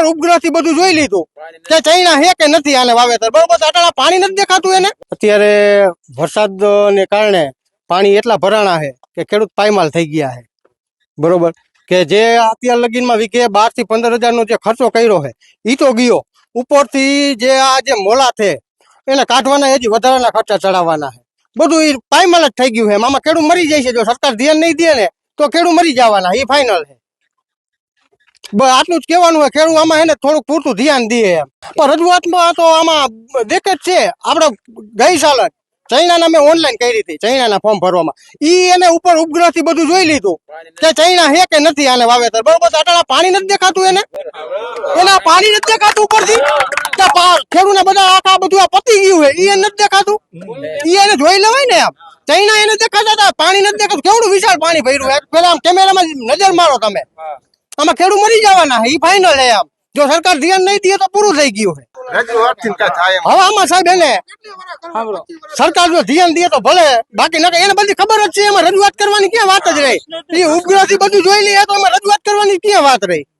ઉપર ઉપગ્રહથી બધું જોઈ લીધું. કે ચૈણા હે કે નથી આને વાવેતર? બરોબર આટલા પાણી નથી દેખાતું એને? અત્યારે વરસાદ ને કારણે પાણી એટલા ભરાણા છે કે ખેડૂત પાયમાલ થઈ ગયા છે. બરોબર? કે જે અત્યાર લગીનમાં વીઘે બારથી પંદર હજાર નો જે ખર્ચો કર્યો છે એ તો ગયો. ઉપરથી જે આ જે મોલા છે, એને કાઢવાના હજી વધારાના ખર્ચા ચડાવવાના છે. બધું એ પાયમાલ જ થઈ ગયું છે. આમાં ખેડૂત મરી જાય છે. જો સરકાર ધ્યાન નહીં દે ને, તો ખેડૂત મરી જવાના. એ ફાઇનલ છે. આટલું જ કહેવાનું હોય, ખેડૂત આમાં એને થોડુંક પૂરતું ધ્યાન દે એમ. પણ રજૂઆતમાં તો આમાં દેખ જ છે, આપણે ગઈ સાલ જ મેં ઓનલાઈન કરી હતી ચૈનાના ફોર્મ ભરવામાં. ઈ એને ઉપર ઉપગ્રહથી બધું જોઈ લીધું, કે ચાઇના હે કે નથી આને વાવેતર. બરોબર આટલા પાણી નથી દેખાતું એને? એના પાણી નથી દેખાતું ઉપરથી? ખેડૂતને બધા આખા બધું આ પતી ગયું છે, ઈ એને નથી દેખાતું? ઈ એને જોઈ લેવાય ને આમ ચૈના એને દેખાતા હતા, પાણી નથી દેખાતું. કેવડું વિશાળ પાણી ભર્યું પેલા આમ કેમેરામાં નજર મારો તમે. આમાં ખેડૂત મરી જવાના એ ઈ ફાઇનલ એમ આમ. જો સરકાર ધ્યાન નહીં દે તો પૂરું થઈ ગયું હવે આમાં સાહેબ એને સરકાર જો ધ્યાન દે તો ભલે બાકી નકર એને બધી ખબર જ છે એમાં રજૂઆત કરવાની ક્યાં વાત જ રહી. એ ઉપગ્રહથી બધું જોઈ લઈએ તો એમાં રજૂઆત કરવાની ક્યાં વાત રહી?